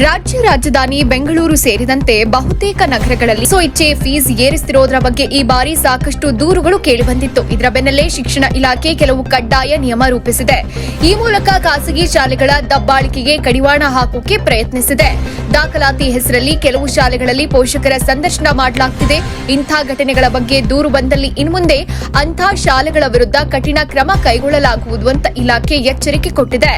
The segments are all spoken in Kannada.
ರಾಜ್ಯ ರಾಜಧಾನಿ ಬೆಂಗಳೂರು ಸೇರಿದಂತೆ ಬಹುತೇಕ ನಗರಗಳಲ್ಲಿ ಸೊ ಫೀಸ್ ಏರಿಸ್ತಿರೋದ್ರ ಬಗ್ಗೆ ಈ ಬಾರಿ ಸಾಕಷ್ಟು ದೂರುಗಳು ಕೇಳಿಬಂದಿತ್ತು ಇದರ ಬೆನ್ನಲ್ಲೇ ಶಿಕ್ಷಣ ಇಲಾಖೆ ಕೆಲವು ಕಡ್ಡಾಯ ನಿಯಮ ರೂಪಿಸಿದೆ. ಈ ಮೂಲಕ ಖಾಸಗಿ ಶಾಲೆಗಳ ದಬ್ಬಾಳಿಕೆಗೆ ಕಡಿವಾಣ ಹಾಕೋಕೆ ಪ್ರಯತ್ನಿಸಿದೆ. ದಾಖಲಾತಿ ಹೆಸರಲ್ಲಿ ಕೆಲವು ಶಾಲೆಗಳಲ್ಲಿ ಪೋಷಕರ ಸಂದರ್ಶನ ಮಾಡಲಾಗ್ತಿದೆ. ಇಂಥ ಘಟನೆಗಳ ಬಗ್ಗೆ ದೂರು ಬಂದಲ್ಲಿ ಇನ್ಮುಂದೆ ಅಂಥ ಶಾಲೆಗಳ ವಿರುದ್ಧ ಕಠಿಣ ಕ್ರಮ ಕೈಗೊಳ್ಳಲಾಗುವುದು ಅಂತ ಇಲಾಖೆ ಎಚ್ಚರಿಕೆ ಕೊಟ್ಟಿದೆ.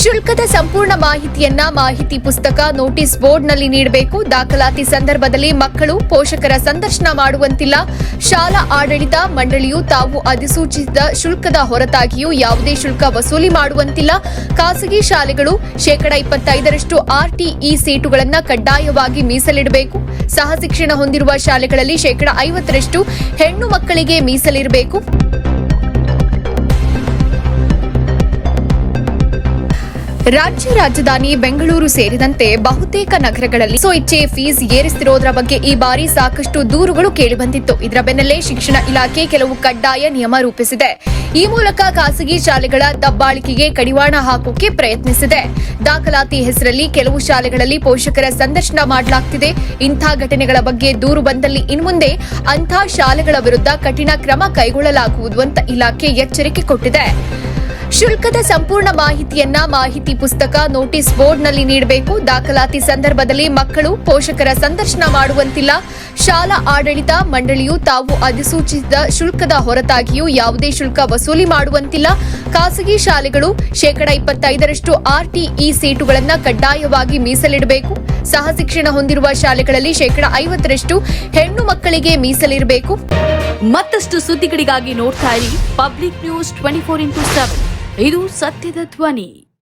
ಶುಲ್ಕದ ಸಂಪೂರ್ಣ ಮಾಹಿತಿಯನ್ನ ಮಾಹಿತಿ ಪುಸ್ತಕ ನೋಟಿಸ್ ಬೋರ್ಡ್ನಲ್ಲಿ ನೀಡಬೇಕು. ದಾಖಲಾತಿ ಸಂದರ್ಭದಲ್ಲಿ ಮಕ್ಕಳು ಪೋಷಕರ ಸಂದರ್ಶನ ಮಾಡುವಂತಿಲ್ಲ. ಶಾಲಾ ಆಡಳಿತ ಮಂಡಳಿಯು ತಾವು ಅಧಿಸೂಚಿಸಿದ ಶುಲ್ಕದ ಹೊರತಾಗಿಯೂ ಯಾವುದೇ ಶುಲ್ಕ ವಸೂಲಿ ಮಾಡುವಂತಿಲ್ಲ. ಖಾಸಗಿ ಶಾಲೆಗಳು ಶೇಕಡ ಇಪ್ಪತ್ತೈದರಷ್ಟು ಆರ್ಟಿಇ ಸೀಟುಗಳನ್ನು ಕಡ್ಡಾಯವಾಗಿ ಮೀಸಲಿಡಬೇಕು. ಸಹ ಶಿಕ್ಷಣ ಹೊಂದಿರುವ ಶಾಲೆಗಳಲ್ಲಿ ಶೇಕಡ ಐವತ್ತರಷ್ಟು ಹೆಣ್ಣು ಮಕ್ಕಳಿಗೆ ಮೀಸಲಿರಬೇಕು ರಾಜ್ಯ ರಾಜಧಾನಿ ಬೆಂಗಳೂರು ಸೇರಿದಂತೆ ಬಹುತೇಕ ನಗರಗಳಲ್ಲಿ ಸ್ವಚ್ಛೆ ಫೀಸ್ ಏರಿಸ್ತಿರೋದ್ರ ಬಗ್ಗೆ ಈ ಬಾರಿ ಸಾಕಷ್ಟು ದೂರುಗಳು ಕೇಳಿಬಂದಿತ್ತು ಇದರ ಬೆನ್ನಲ್ಲೇ ಶಿಕ್ಷಣ ಇಲಾಖೆ ಕೆಲವು ಕಡ್ಡಾಯ ನಿಯಮ ರೂಪಿಸಿದೆ. ಈ ಮೂಲಕ ಖಾಸಗಿ ಶಾಲೆಗಳ ದಬ್ಬಾಳಿಕೆಗೆ ಕಡಿವಾಣ ಹಾಕೋಕೆ ಪ್ರಯತ್ನಿಸಿದೆ. ದಾಖಲಾತಿ ಹೆಸರಲ್ಲಿ ಕೆಲವು ಶಾಲೆಗಳಲ್ಲಿ ಪೋಷಕರ ಸಂದರ್ಶನ ಮಾಡಲಾಗ್ತಿದೆ. ಇಂಥ ಘಟನೆಗಳ ಬಗ್ಗೆ ದೂರು ಬಂದಲ್ಲಿ ಇನ್ಮುಂದೆ ಅಂಥ ಶಾಲೆಗಳ ವಿರುದ್ಧ ಕಠಿಣ ಕ್ರಮ ಕೈಗೊಳ್ಳಲಾಗುವುದು ಅಂತ ಇಲಾಖೆ ಎಚ್ಚರಿಕೆ ಕೊಟ್ಟಿದೆ. ಶುಲ್ಕದ ಸಂಪೂರ್ಣ ಮಾಹಿತಿಯನ್ನ ಮಾಹಿತಿ ಪುಸ್ತಕ ನೋಟಿಸ್ ಬೋರ್ಡ್ನಲ್ಲಿ ನೀಡಬೇಕು. ದಾಖಲಾತಿ ಸಂದರ್ಭದಲ್ಲಿ ಮಕ್ಕಳು ಪೋಷಕರ ಸಂದರ್ಶನ ಮಾಡುವಂತಿಲ್ಲ. ಶಾಲಾ ಆಡಳಿತ ಮಂಡಳಿಯು ತಾವು ಅಧಿಸೂಚಿಸಿದ ಶುಲ್ಕದ ಹೊರತಾಗಿಯೂ ಯಾವುದೇ ಶುಲ್ಕ ವಸೂಲಿ ಮಾಡುವಂತಿಲ್ಲ. ಖಾಸಗಿ ಶಾಲೆಗಳು ಶೇಕಡಾ ಇಪ್ಪತ್ತೈದರಷ್ಟು ಆರ್ಟಿಇ ಸೀಟುಗಳನ್ನು ಕಡ್ಡಾಯವಾಗಿ ಮೀಸಲಿಡಬೇಕು. ಸಹ ಶಿಕ್ಷಣ ಹೊಂದಿರುವ ಶಾಲೆಗಳಲ್ಲಿ ಶೇಕಡ ಐವತ್ತರಷ್ಟು ಹೆಣ್ಣು ಮಕ್ಕಳಿಗೆ ಮೀಸಲಿರಬೇಕು ಮತ್ತಷ್ಟು ಸುದ್ದಿಗಳಿಗಾಗಿ ನೋಡ್ತಾ ಇರಿ Public News twenty four into seven. ಇದು ಸತ್ಯದ ಧ್ವನಿ.